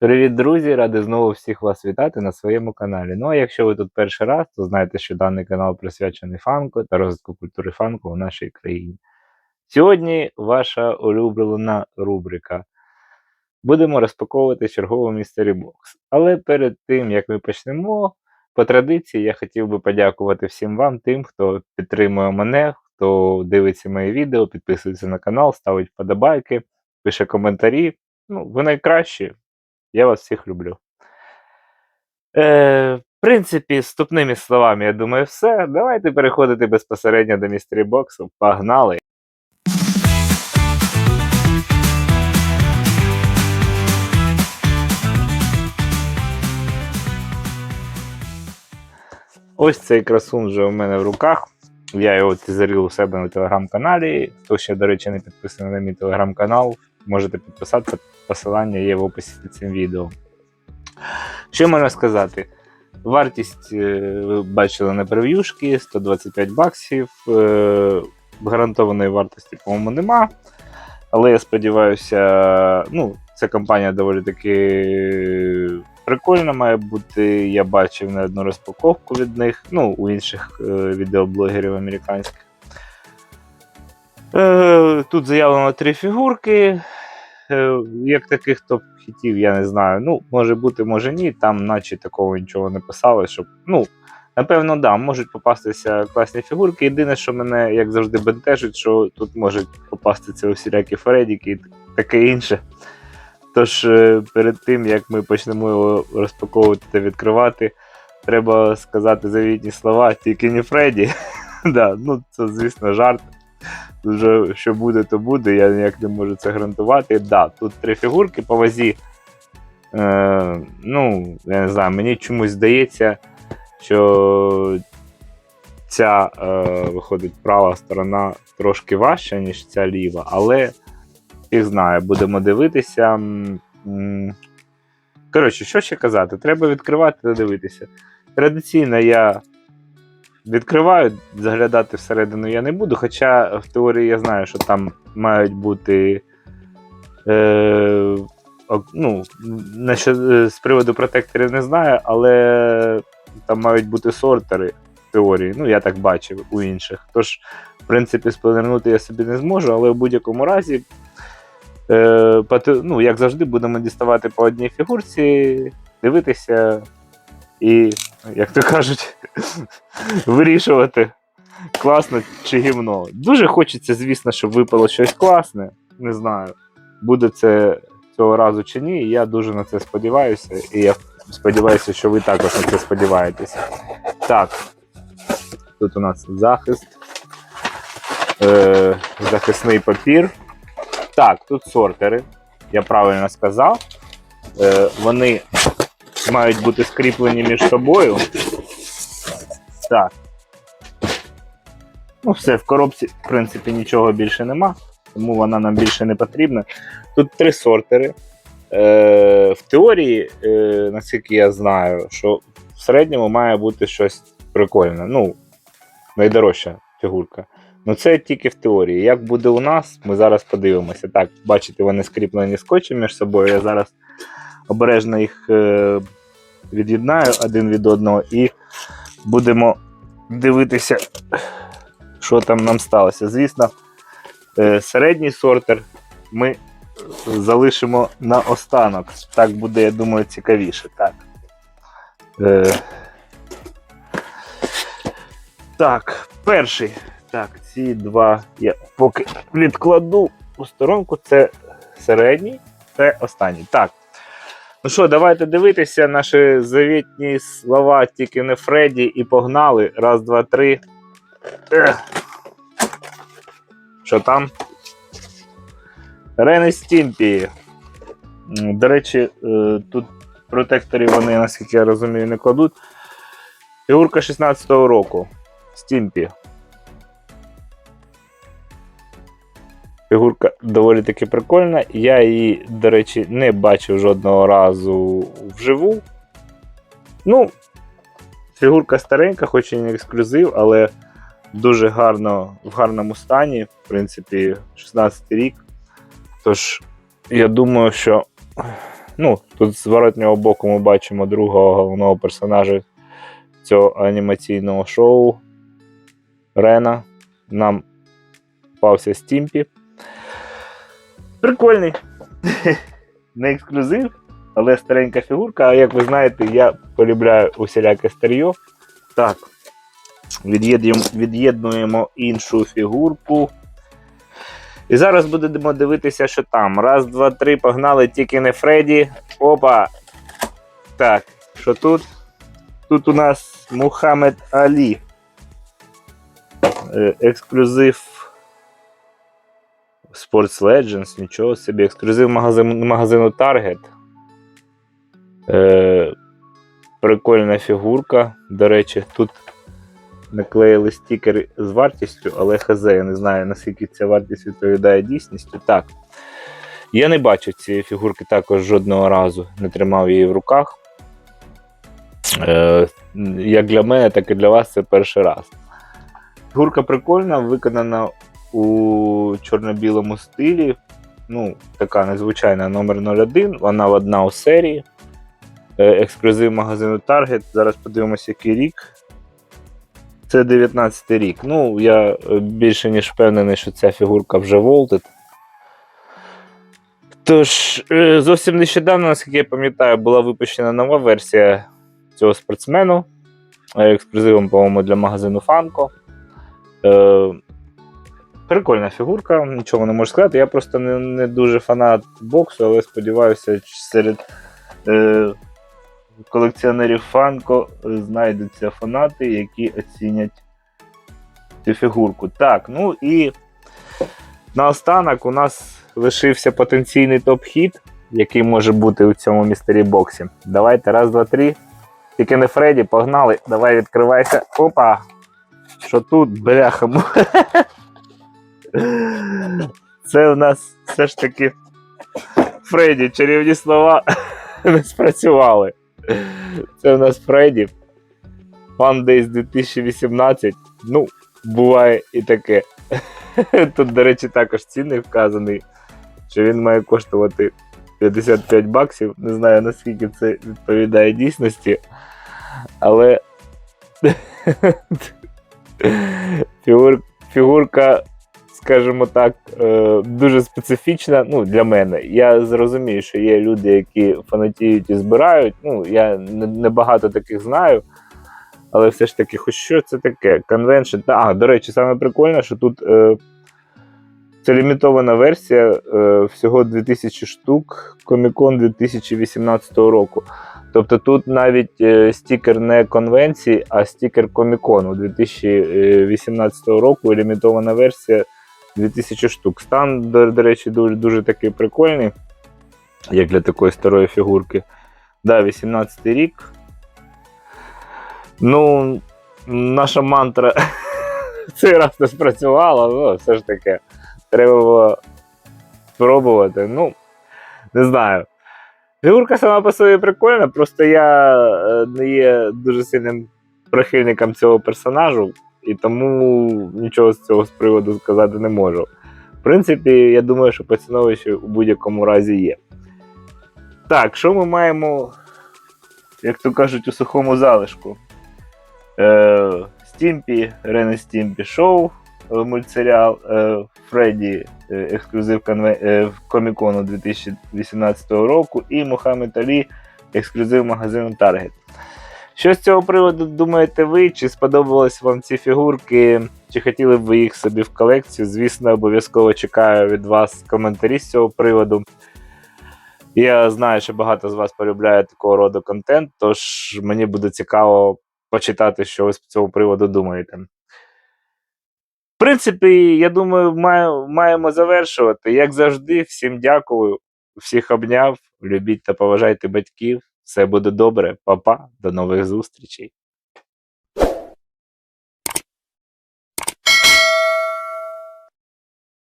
Привіт, друзі! Радий знову всіх вас вітати на своєму каналі. Ну а якщо ви тут перший раз, то знайте, що даний канал присвячений фанку та розвитку культури фанку у нашій країні. Сьогодні ваша улюблена рубрика. Будемо розпаковувати черговий містері бокс. Але перед тим як ми почнемо, по традиції я хотів би подякувати всім вам, тим, хто підтримує мене, хто дивиться мої відео, підписується на канал, ставить вподобайки, пише коментарі. Ну, ви найкращі. Я вас всіх люблю. Е, в принципі, вступними словами, я думаю, все. Давайте переходити безпосередньо до містері боксу. Погнали! Ось цей красун вже у мене в руках. Я його тизерив у себе на телеграм-каналі. Хто ще, до речі, не підписаний на мій телеграм-канал, можете підписатися. Посилання є в описі під цим відео. Що можна сказати? Вартість е, ви бачили на прев'юшки 125 баксів. Е, Гарантованої вартості, по-моєму, нема. Але я сподіваюся, ну, ця компанія доволі таки прикольна має бути. Я бачив не одну розпаковку від них, ну, у інших е, відеоблогерів американських. Е, Тут заявлено три фігурки. Е, Як таких топ-хітів, я не знаю. Ну, може бути, може ні. Там, наче такого нічого не писали, щоб. Ну, напевно, да, можуть попастися класні фігурки. Єдине, що мене, як завжди, бентежить, що тут можуть попастися усілякі Фредіки і таке інше. Тож, е, перед тим, як ми почнемо його розпаковувати та відкривати, треба сказати завітні слова, тільки не Фредді. да, ну, це, звісно, жарт. Вже що буде, то буде, я ніяк не можу це гарантувати. Да, тут три фігурки по вазі. Е, ну, я не знаю, мені чомусь здається, що ця е, виходить права сторона трошки важча, ніж ця ліва, але їх знаю, будемо дивитися. Коротше, що ще казати? Треба відкривати та дивитися. Традиційно я відкриваю, заглядати всередину я не буду, хоча в теорії я знаю, що там мають бути. Е, ну, е, з приводу протекторів не знаю, але там мають бути сортери в теорії. Ну, я так бачив у інших. Тож, в принципі, спланирнути я собі не зможу, але в будь-якому разі, е, ну, як завжди, будемо діставати по одній фігурці, дивитися і, як то кажуть, вирішувати, класно чи гівно. Дуже хочеться, звісно, щоб випало щось класне. Не знаю, буде це цього разу чи ні. Я дуже на це сподіваюся, і я сподіваюся, що ви також на це сподіваєтеся. Так, тут у нас захист, е, захисний папір. Так, тут сортери. Я правильно сказав. Е, вони мають бути скріплені між собою. Так. Ну, все, в коробці, в принципі, нічого більше нема, тому вона нам більше не потрібна. Тут три сортери. Е, в теорії, е, наскільки я знаю, що в середньому має бути щось прикольне. Ну, найдорожча фігурка. Ну це тільки в теорії. Як буде у нас, ми зараз подивимося. Так, бачите, вони скріплені скотчем між собою. Я зараз обережно їх е, від'єднаю один від одного і будемо дивитися, що там нам сталося. Звісно, е, середній сортер ми залишимо на останок. Так буде, я думаю, цікавіше. Так. Е, так, перший. Так, ці два я поки відкладу у сторонку. Це середній, це останній. Так. Ну що, давайте дивитися наші завітні слова, тільки не Фредді, і погнали. Раз, два, три. Ех. Що там? Рен і Стімпі. До речі, е, тут протектори вони, наскільки я розумію, не кладуть. Фігурка 16-го року. Стімпі. Фігурка доволі таки прикольна. Я її, до речі, не бачив жодного разу вживу. Ну, фігурка старенька, хоч і не ексклюзив, але дуже гарно, в гарному стані. В принципі, 16 рік. Тож, я думаю, що Ну, тут з воротнього боку ми бачимо другого головного персонажа цього анімаційного шоу Рена. Нам попався Стімпі. Прикольний. Не ексклюзив, але старенька фігурка. А як ви знаєте, я полюбляю усіляке старьо. Так. Від'єднуємо, іншу фігурку. І зараз будемо дивитися, що там. Раз, два, три, погнали, тільки не Фредді. Опа. Так, що тут? Тут у нас Мухаммед Алі. Е, Ексклюзив Sports Legends, нічого собі. Ексклюзив магазину, магазину Target. Е, прикольна фігурка. До речі, тут наклеїли стікер з вартістю, але хз, я не знаю, наскільки ця вартість відповідає дійсністю. Так. Я не бачив цієї фігурки також жодного разу, не тримав її в руках. Е, як для мене, так і для вас це перший раз. Фігурка прикольна, виконана у чорно-білому стилі. Ну, така незвичайна номер 01, вона одна у серії. Е, Ексклюзив магазину Target. Зараз подивимося, який рік. Це 19 рік. Ну, я е, більше ніж впевнений, що ця фігурка вже волтед. Тож, е, зовсім нещодавно, наскільки я пам'ятаю, була випущена нова версія цього спортсмену. Ексклюзивом, по-моєму, для магазину Funko. Прикольна фігурка, нічого не можу сказати. Я просто не, не дуже фанат боксу, але сподіваюся, серед е, колекціонерів Funko знайдуться фанати, які оцінять цю фігурку. Так, ну і наостанок у нас лишився потенційний топ-хіт, який може бути у цьому містері боксі. Давайте, раз, два, три. Тільки не Фредді, погнали. Давай відкривайся. Опа! Що тут, бляха? Це у нас все ж таки Фредді, чарівні слова не спрацювали. Це у нас Фредді. Fun Days 2018. Ну, буває і таке. Тут, до речі, також цінник вказаний, що він має коштувати 55 баксів. Не знаю, наскільки це відповідає дійсності. Але фігур, фігурка, скажімо так, е, дуже специфічна. Ну, для мене. Я зрозумію, що є люди, які фанатіють і збирають. Ну, я не- небагато таких знаю. Але все ж таки, хоч що це таке? Конвеншн. А, до речі, саме прикольне, що тут е, це лімітована версія е, всього 2000 штук Comic-Con 2018 року. Тобто тут навіть е, стікер не конвенції, а стікер Комікону 2018 року, лімітована версія 2000 штук. Стан, до, до речі, дуже, дуже такий прикольний, як для такої старої фігурки. Да, 18 рік. Ну, наша мантра цей раз не спрацювала, ну, все ж таки, треба було спробувати. Ну, не знаю. Фігурка сама по собі прикольна, просто я е, не є дуже сильним прихильником цього персонажу, і тому нічого з цього з приводу сказати не можу. В принципі, я думаю, що поціновище у будь-якому разі є. Так, що ми маємо, як то кажуть, у сухому залишку? Е, Стімпі, Рене Стімпі Шоу, е, мультсеріал, е, Фредді, ексклюзив конве... Комікону 2018 року, і Мухаммед Алі, ексклюзив магазину Target. Що з цього приводу думаєте ви? Чи сподобались вам ці фігурки? Чи хотіли б ви їх собі в колекцію? Звісно, обов'язково чекаю від вас коментарі з цього приводу. Я знаю, що багато з вас полюбляє такого роду контент, тож мені буде цікаво почитати, що ви з цього приводу думаєте. В принципі, я думаю, має- маємо завершувати. Як завжди, всім дякую, всіх обняв. Любіть та поважайте батьків. Все буде добре, Па-па, до нових зустрічей.